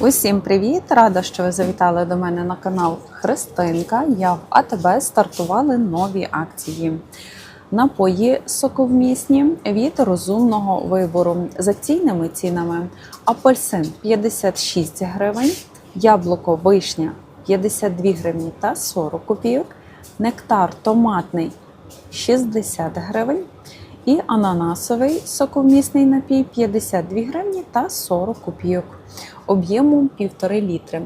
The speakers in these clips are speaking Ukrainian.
Усім привіт! Рада, що ви завітали до мене на канал Христинка. Я в АТБ стартували нові акції. Напої соковмісні від розумного вибору з акційними цінами. Апельсин 56 гривень, яблуко вишня 52 гривні та 40 копійок, нектар томатний 60 гривень. І ананасовий соковмісний напій 52 гривні та 40 копійок об'ємом 1,5 літри.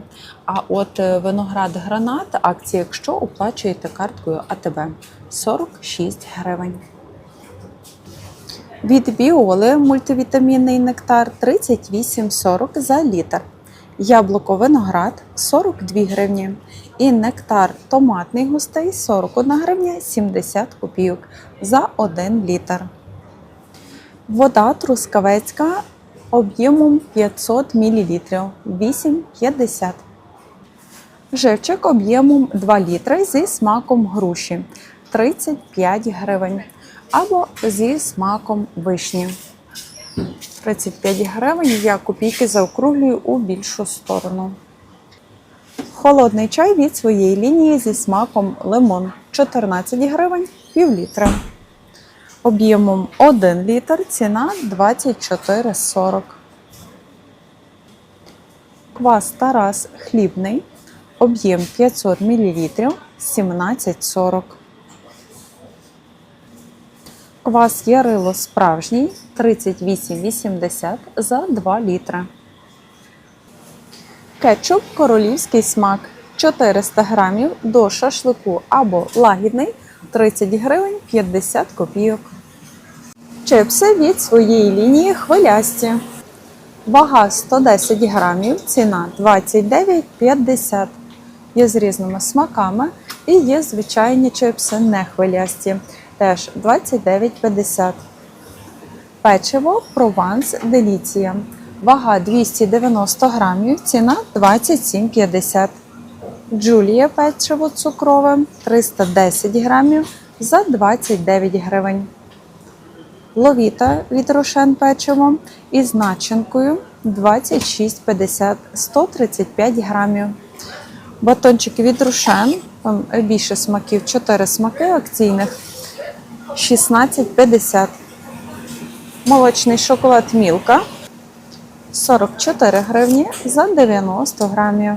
А от е, виноград гранат акція, якщо оплачуєте карткою АТБ 46 гривень. Від біоли мультивітамінний нектар 38,40 за літр. Яблуко виноград 42 гривні. І нектар томатний густий 41 гривня 70 копійок за 1 літр. Вода трускавецька об'ємом 500 мл 8,50. Живчик об'ємом 2 літри зі смаком груші 35 гривень. Або зі смаком вишні. 35 гривень я копійки заокруглюю у більшу сторону. Холодний чай від своєї лінії зі смаком лимон 14 гривень пів літра. Об'ємом 1 літр ціна 24,40. Квас Тарас хлібний. Об'єм 500 мл 17,40. Квас Ярило справжній 38,80 за 2 літра. Кетчуп королівський смак 400 грамів до шашлику або лагідний 30 гривень 50 копійок. Чипси від своєї лінії хвилясті. Вага 110 грамів, ціна 29,50. Є з різними смаками і є звичайні чипси не хвилясті. Теж 29,50. Печиво Прованс Деліція. Вага 290 грамів, ціна 27,50. Джулія печиво цукрове 310 грамів за 29 гривень. Ловіта від рошен печиво із начинкою 26,50 135 грамів. Батончики від рошен, там більше смаків, 4 смаки акційних 16,50. Молочний шоколад Мілка 44 гривні за 90 грамів.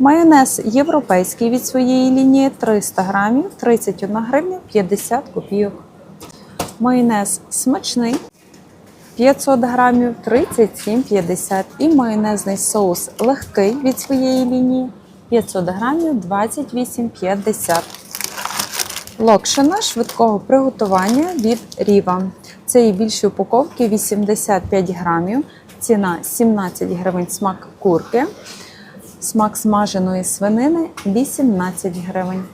Майонез європейський від своєї лінії 300 грамів 31 гривня 50 копійок. Майонез смачний 500 грамів 37,50 і майонезний соус легкий від своєї лінії 500 грамів 28,50. Локшина швидкого приготування від Ріва. Цієї більші упаковки 85 грамів. Ціна 17 гривень смак курки. Смак смаженої свинини 18 гривень.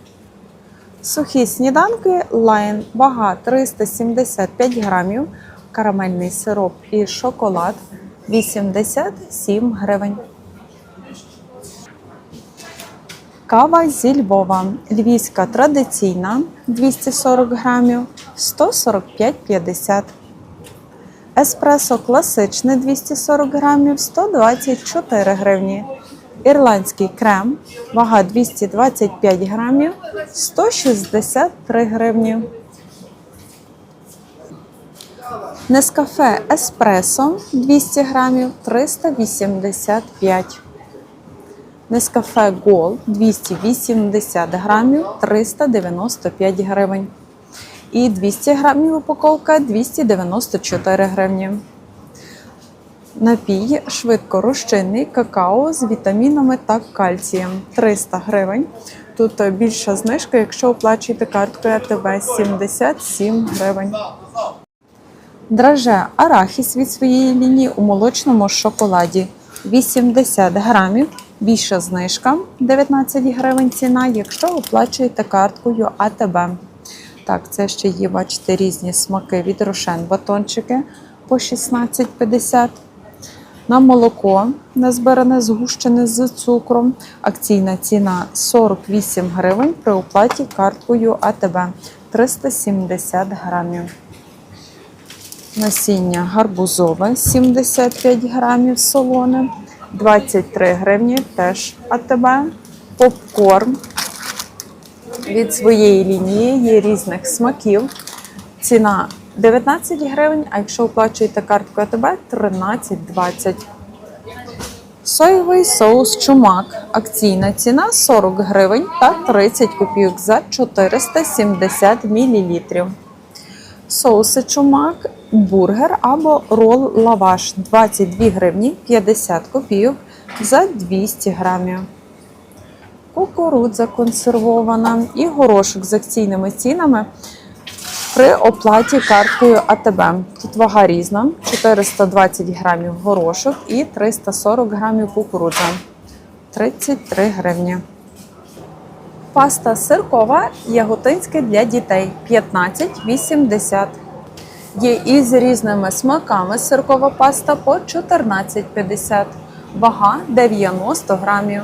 Сухі сніданки Lion, вага 375 грамів, карамельний сироп і шоколад 87 гривень. Кава зі Львова. Львівська традиційна 240 грамів 145,50. Еспресо класичне 240 грамів 124 гривні. Ірландський крем, вага 225 грамів, 163 гривні. Нескафе Еспресо 200 грамів 385. Нескафе Гол 280 грамів 395 гривень. І 200 грамів упаковка 294 гривні. Напій швидко розчинний какао з вітамінами та кальцієм 300 гривень. Тут більша знижка, якщо оплачуєте карткою АТВ 77 гривень. Драже арахіс від своєї лінії у молочному шоколаді 80 грамів. Більша знижка 19 гривень ціна, якщо оплачуєте карткою АТБ. Так, це ще є, бачите, різні смаки від рошен батончики по 16,50. На молоко незбиране згущене з цукром. Акційна ціна 48 гривень при оплаті карткою АТБ 370 грамів. Насіння гарбузове 75 грамів солоне, 23 гривні теж АТБ. Попкорн від своєї лінії є різних смаків. Ціна 19 гривень, а якщо оплачуєте картку АТБ 13,20. Соєвий соус чумак. Акційна ціна 40 гривень та 30 копійок за 470 мл. Соуси чумак, бургер або рол лаваш 22 гривні 50 копійок за 200 грамів. Кукурудза консервована і горошок з акційними цінами при оплаті карткою АТБ. Тут вага різна: 420 грамів горошок і 340 грамів кукурудза. 33 гривні. Паста сиркова яготинська для дітей 15,80. Є із різними смаками сиркова паста по 14,50. Вага 90 грамів.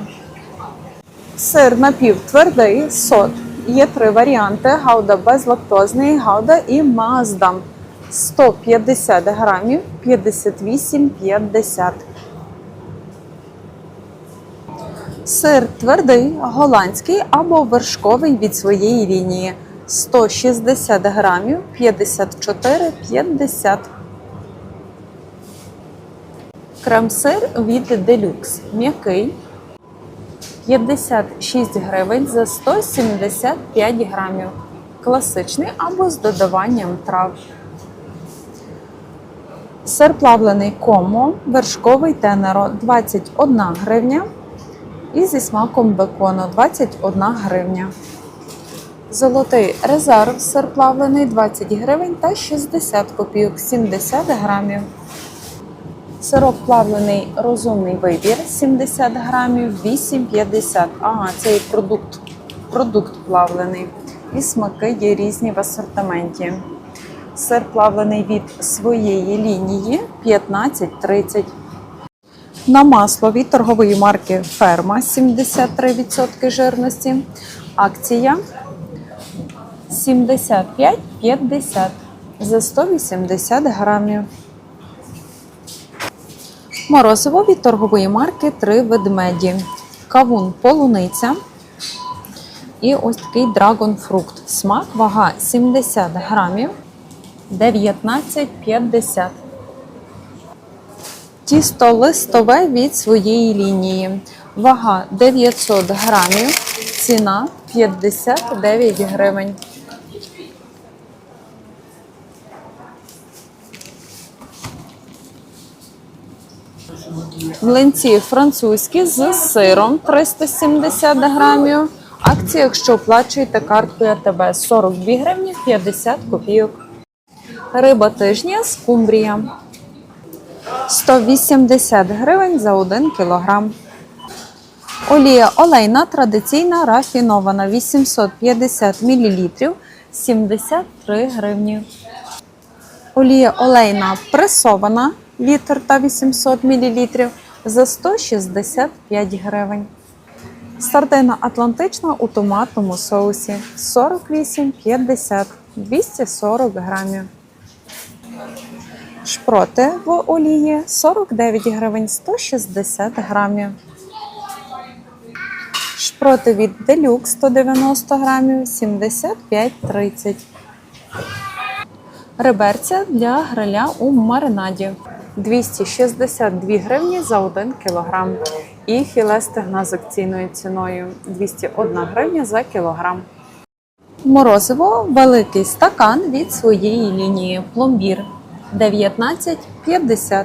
Сир напівтвердий сот. Є три варіанти: гауда безлактозний, гауда і маздам. 150 грамів 58,50. Сир твердий, голландський або вершковий від своєї лінії. 160 грамів 54,50. Крем-сир від Deluxe. М'який 56 гривень за 175 грамів. Класичний або з додаванням трав. Сир плавлений комо, вершковий тенеро 21 гривня. І зі смаком бекону 21 гривня. Золотий резерв сир плавлений 20 гривень та 60 копійок 70 грамів. Сироп плавлений розумний вибір 70 грамів 8,50. Ага, це і продукт. Продукт плавлений. І смаки є різні в асортименті. Сир плавлений від своєї лінії 15,30. На масло від торгової марки Ферма 73% жирності. Акція 75,50 за 180 грамів. Морозиво від торгової марки Три ведмеді. Кавун полуниця. І ось такий драгонфрукт. Смак, вага 70 грамів 19,50. Тісто листове від своєї лінії. Вага 900 грамів, ціна 59 гривень. Млинці французькі з сиром 370 грамів. Акція, якщо оплачуєте карткою АТБ 42 гривні 50 копійок. Риба тижня скумбрія 180 гривень за 1 кілограм. Олія олейна традиційна рафінована 850 мл 73 гривні. Олія олейна пресована літр та 800 мл за 165 гривень. Сардина атлантична у томатному соусі 48,50 240 грамів. Шпроти в олії 49 гривень 160 грамів. Шпроти від Deluxe 190 грамів 75,30. Реберця для гриля у маринаді 262 гривні за 1 кілограм. І філе стегна з акційною ціною 201 гривня за кілограм. Морозиво великий стакан від своєї лінії пломбір 19,50.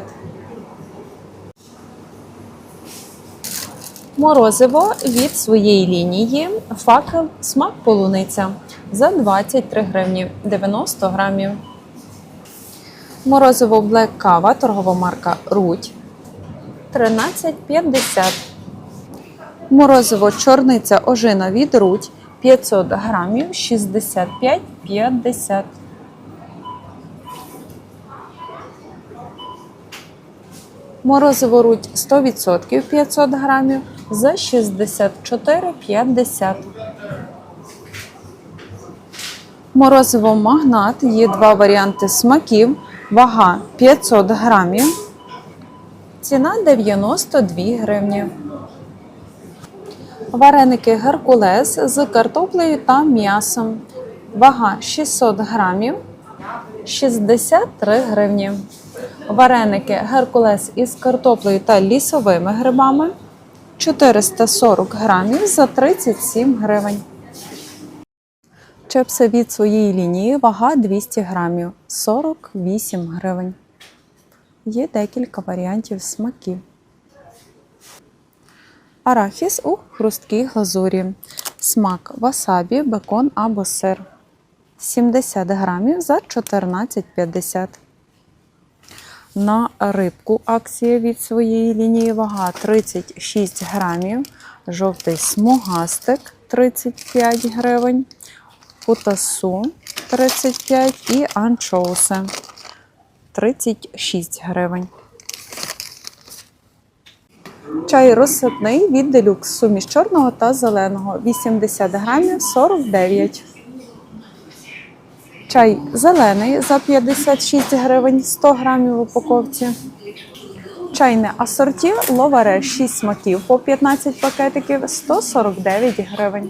Морозиво від своєї лінії факел смак полуниця за 23 гривні 90 грамів. Морозиво Black Кава, торгова марка Рудь 13,50. Морозиво чорниця ожина від Рудь 500 грамів 65,50. Морозиво Рудь 100% 500 грамів за 64,50. Морозиво магнат є два варіанти смаків Вага 500 грамів. Ціна 92 гривні. Вареники Геркулес з картоплею та м'ясом. Вага 600 грамів. 63 гривні. Вареники Геркулес із картоплею та лісовими грибами 440 грамів за 37 гривень. Чепси від своєї лінії вага 200 грамів 48 гривень. Є декілька варіантів смаків. Арахіс у хрусткій глазурі. Смак васабі, бекон або сир. 70 грамів за 14,50. На рибку акція від своєї лінії вага 36 грамів. Жовтий смугастик 35 гривень. Кутасу 35 і анчоуси 36 гривень. Чай розсипний від делюкс. Суміш чорного та зеленого 80 грамів 49. Чай зелений за 56 гривень 100 грамів в упаковці. Чайне асорті ловаре 6 смаків по 15 пакетиків 149 гривень.